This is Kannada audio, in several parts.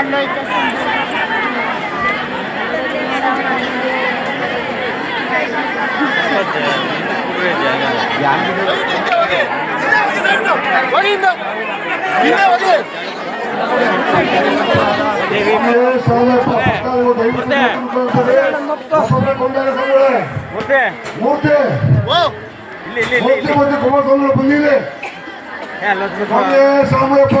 ಅಲ್ಲೋಯ್ತು ಮೂರ್ತಿ ಮೂರ್ತಿ ಇಲ್ಲಿ ಇಲ್ಲಿ ಇಲ್ಲಿ ಬಂದಿದೆ ಸಾಮಯಪ್ಪ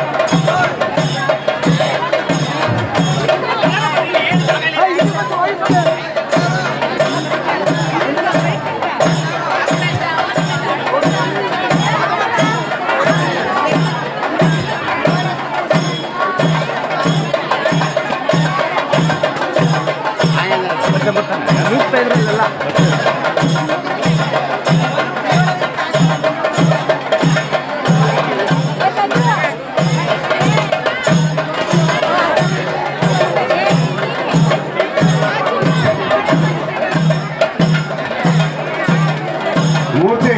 ಮೂರ್ತಿ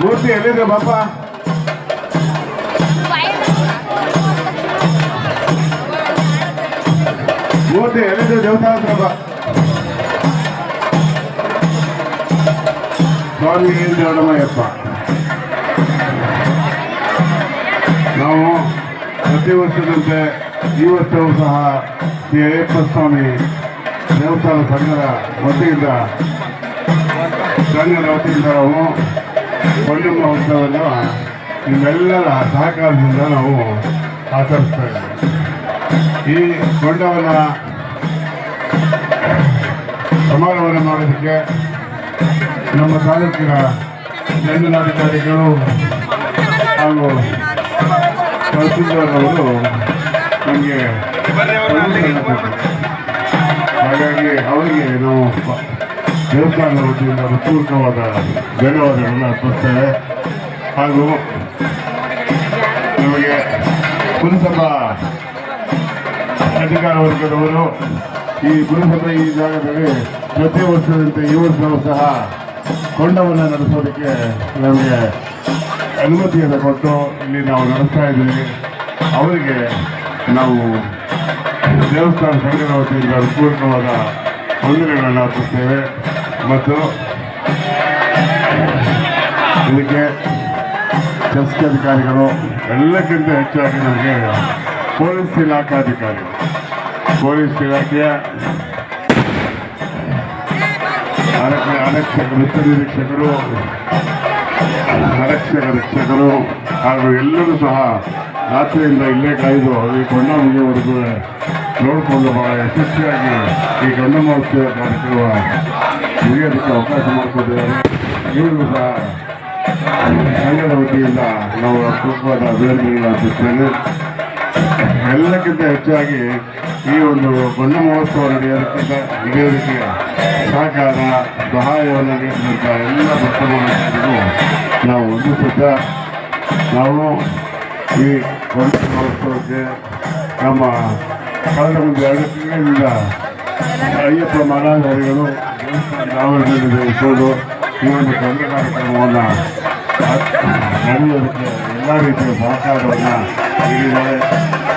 ಮೂರ್ತಿ ಎಲ್ಲಿದೆ ಬಾಪ ಮೂರ್ತಿ ಎಲ್ಲಿದೆ ದೇವತಾ ಹತ್ರ ಬಾ ಸ್ವಾಮಿ ದೊಡ್ಡಮಯ್ಯಪ್ಪ ನಾವು ಪ್ರತಿ ವರ್ಷದಂತೆ ಈ ವರ್ಷವೂ ಸಹ ಶ್ರೀ ಅಯ್ಯಪ್ಪ ಸ್ವಾಮಿ ದೇವಸ್ಥಾನ ಸಂಘದ ವತಿಯಿಂದ ಸಂಘದ ವತಿಯಿಂದ ನಾವು ಕೊಂಡ ಮಹೋತ್ಸವವನ್ನು ನಿಮ್ಮೆಲ್ಲರ ಸಹಕಾರದಿಂದ ನಾವು ಆಚರಿಸ್ತೇವೆ ಈ ಕೊಂಡವನ ಸಮಾರಂಭವನ್ನು ಮಾಡೋದಕ್ಕೆ ನಮ್ಮ ತಾಲೂಕಿನ ದಂಡನಾಧಿಕಾರಿಗಳು ಹಾಗೂ ತಹಸೀಲ್ದಾರ್ ನಮಗೆ. ಹಾಗಾಗಿ ಅವರಿಗೆ ನಾವು ದೇವಸ್ಥಾನದ ವತಿಯಿಂದ ಹೃತ್ಪೂರ್ವಕವಾದ ಧನ್ಯವಾದಗಳನ್ನು ಅರ್ಪಿಸ್ತೇವೆ ಹಾಗೂ ನಮಗೆ ಪುರಸಭಾ ಅಧಿಕಾರ ವರ್ಗದವರು ಈ ಪುರಸಭೆ ಈ ಜಾಗದಲ್ಲಿ ಪ್ರತಿ ವರ್ಷದಂತೆ ಈ ವರ್ಷವೂ ಸಹ ಕೊಂಡವನ್ನು ನಡೆಸೋದಕ್ಕೆ ನಮಗೆ ಅನುಮತಿಯನ್ನು ಕೊಟ್ಟು ಇಲ್ಲಿ ನಾವು ನಡೆಸ್ತಾ ಇದ್ದೀವಿ. ಅವರಿಗೆ ನಾವು ದೇವಸ್ಥಾನ ಸಂಘದ ವತಿಯಿಂದ ಪೂರ್ಣವಾದ ವಂದನೆಗಳನ್ನು ಹಾಕುತ್ತೇವೆ ಮತ್ತು ಇದಕ್ಕೆ ಚಸ್ಕಿ ಅಧಿಕಾರಿಗಳು ಎಲ್ಲಕ್ಕಿಂತ ಹೆಚ್ಚಾಗಿ ನಮಗೆ ಪೊಲೀಸ್ ಇಲಾಖಾಧಿಕಾರಿ ಪೊಲೀಸ್ ಇಲಾಖೆಯ ಆರಕ್ಷಕ ವೃತ್ತ ನಿರೀಕ್ಷಕರು ಆರಕ್ಷಕ ರಕ್ಷಕರು ಹಾಗೂ ಎಲ್ಲರೂ ಸಹ ರಾತ್ರಿಯಿಂದ ಇಲ್ಲೇ ಕಾಯ್ದು ಈ ಕೊಂಡ ಮುಗಿಯವರೆಗೂ ನೋಡಿಕೊಂಡು ಬಹಳ ಯಶಸ್ವಿಯಾಗಿ ಈ ಕೊಂಡ ಮಹೋತ್ಸವ ಕಾರ್ಯಕ್ರಮ ಮುಗಿಯೋದಕ್ಕೆ ಅವಕಾಶ ಮಾಡಿಕೊಟ್ಟಿದ್ದಾರೆ. ಇವರು ಸಹ ಸಂಘದ ವತಿಯಿಂದ ನಾವು ಅಪರೂಪವಾದ ಅಭಿನಂದನೆಗಳನ್ನು ಅರ್ಪಿಸ್ತೇನೆ. ಎಲ್ಲಕ್ಕಿಂತ ಹೆಚ್ಚಾಗಿ ಈ ಒಂದು ಬಣ್ಣ ಮಹೋತ್ಸವ ನಡೆಯೋದಕ್ಕಿಂತ ನಿಗದಿಗೆ ಸಹಕಾರ, ಸಹಾಯವನ್ನು ನೀಡಿದಂಥ ಎಲ್ಲ ಭಕ್ತರು ನಾವು ವಂದಿಸುತ್ತಾ ನಾವು ಈ ಬಣ್ಣ ಮಹೋತ್ಸವಕ್ಕೆ ನಮ್ಮ ಕಳೆದ ಒಂದು ಎರಡು ತಿಂಗಳಿಂದ ಅಯ್ಯಪ್ಪ ಮಾಲಾಧಾರಿಗಳು ದಾವಣಗೆರೆ ಇಟ್ಕೊಂಡು ಈ ಒಂದು ಕೊಂಡ ಕಾರ್ಯಕ್ರಮವನ್ನು ನಡೆಯೋದಕ್ಕೆ எல்லா வீட்டையும் பார்க்காதவங்க